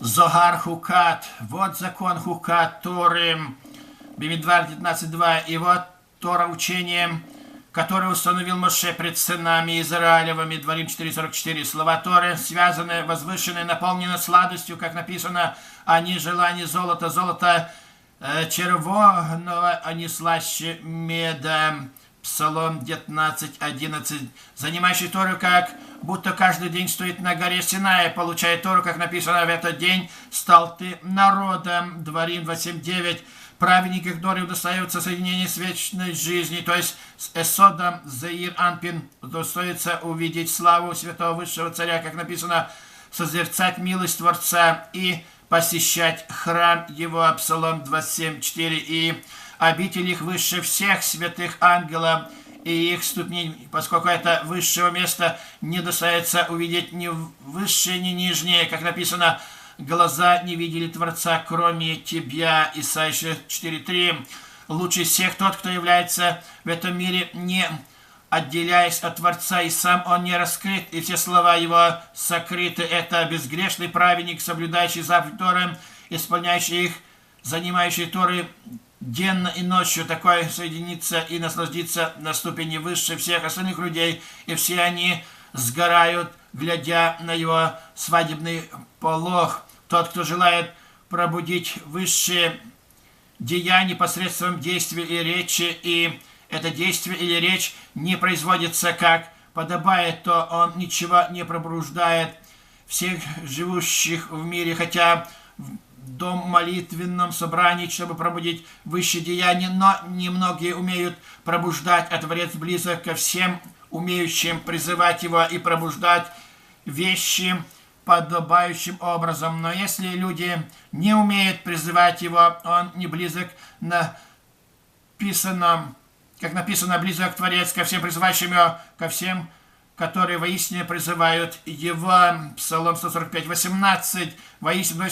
Зогар Хукат, вот закон Хукат Торы, Бимидвар 19.2, и вот Тора учение, которое установил Моше пред сынами Израилевыми, Дворим 4.44. Слова Торы связаны, возвышены, наполнены сладостью, как написано, они желание золота, золото э, червоного, они слаще меда. Псалом 19.11. Занимающий Тору как будто каждый день стоит на горе Синая, получая Тору, как написано в этот день, стал ты народом. Дворим 27.9. Праведники, которые удостаиваются соединения с вечной жизнью, то есть с Эсодом Заир Анпин, удостоится увидеть славу святого высшего царя, как написано, созерцать милость Творца и посещать храм его, Псалом 27.4 и обитель их выше всех святых ангелов и их ступней, поскольку это высшего места не достается увидеть ни выше, ни нижнее, как написано, глаза не видели Творца, кроме тебя, Исайя 4.3. Лучше всех тот, кто является в этом мире не отделяясь от Творца, и сам он не раскрыт, и все слова его сокрыты. Это безгрешный праведник, соблюдающий заповедь Торы, исполняющий их, занимающий Торы денно и ночью такое соединиться и насладиться на ступени выше всех остальных людей, и все они сгорают, глядя на его свадебный полог. Тот, кто желает пробудить высшие деяния посредством действия и речи, и это действие или речь не производится как подобает, то он ничего не пробуждает всех живущих в мире, хотя дом молитвенном собрании, чтобы пробудить высшее деяние, но немногие умеют пробуждать, а Творец близок ко всем умеющим призывать его и пробуждать вещи подобающим образом. Но если люди не умеют призывать его, он не близок написано, как написано, близок Творец ко всем призывающим его, ко всем, которые воистине призывают его. Псалом 145, 18. Воистину,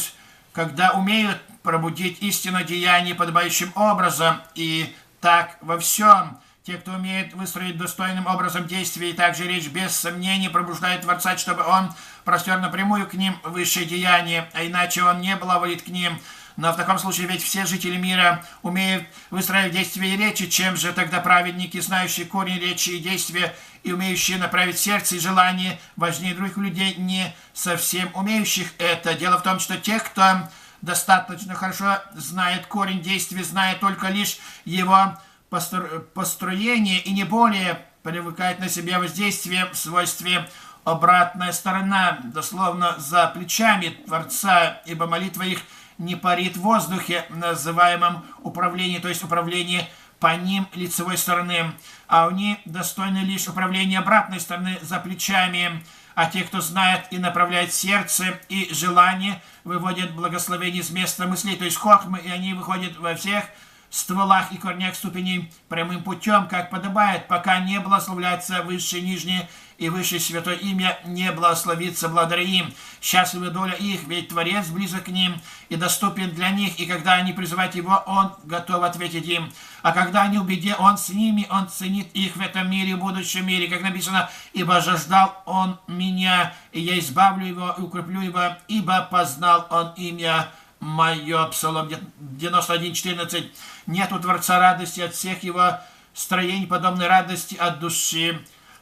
когда умеют пробудить истину деяний подобающим образом, и так во всем. Те, кто умеет выстроить достойным образом действия и также речь без сомнений пробуждает Творца, чтобы он простер напрямую к ним высшее деяние, а иначе он не благоволит к ним. Но в таком случае ведь все жители мира умеют выстраивать действия и речи, чем же тогда праведники, знающие корень речи и действия, и умеющие направить сердце и желание важнее других людей, не совсем умеющих это. Дело в том, что те, кто достаточно хорошо знает корень действия, знает только лишь его построение и не более привыкает на себя воздействие в свойстве обратная сторона, дословно за плечами Творца, ибо молитва их – не парит в воздухе, называемом управление, то есть управление по ним лицевой стороны, а они достойны лишь управления обратной стороны за плечами, а те, кто знает и направляет сердце и желание, выводят благословение с места мыслей, то есть хохмы, и они выходят во всех стволах и корнях ступеней прямым путем, как подобает, пока не благословляется высшее, нижнее и высшее святое имя не благословится благодаря им. Счастлива доля их, ведь Творец близок к ним и доступен для них, и когда они призывают Его, Он готов ответить им. А когда они в беде, Он с ними, Он ценит их в этом мире в будущем мире, как написано, «Ибо жаждал Он меня, и я избавлю его и укреплю его, ибо познал Он имя мое». Псалом 91.14. Нет у Творца радости от всех его строений, подобной радости от души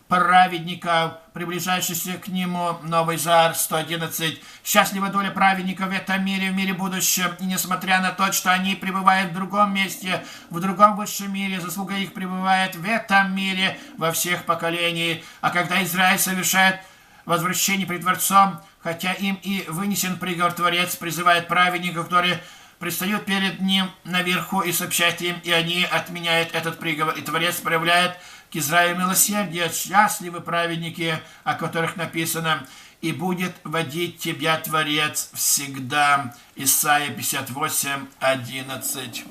праведников, приближающихся к нему, Новый Жар 111. Счастлива доля праведников в этом мире, в мире будущем, и несмотря на то, что они пребывают в другом месте, в другом высшем мире, заслуга их пребывает в этом мире во всех поколениях. А когда Израиль совершает возвращение пред Творцом, хотя им и вынесен приговор Творец, призывает праведников, которые предстают перед ним наверху и сообщает им, и они отменяют этот приговор. И Творец проявляет к Израилю милосердие, счастливы праведники, о которых написано, и будет водить тебя Творец всегда. Исайя 58, 11.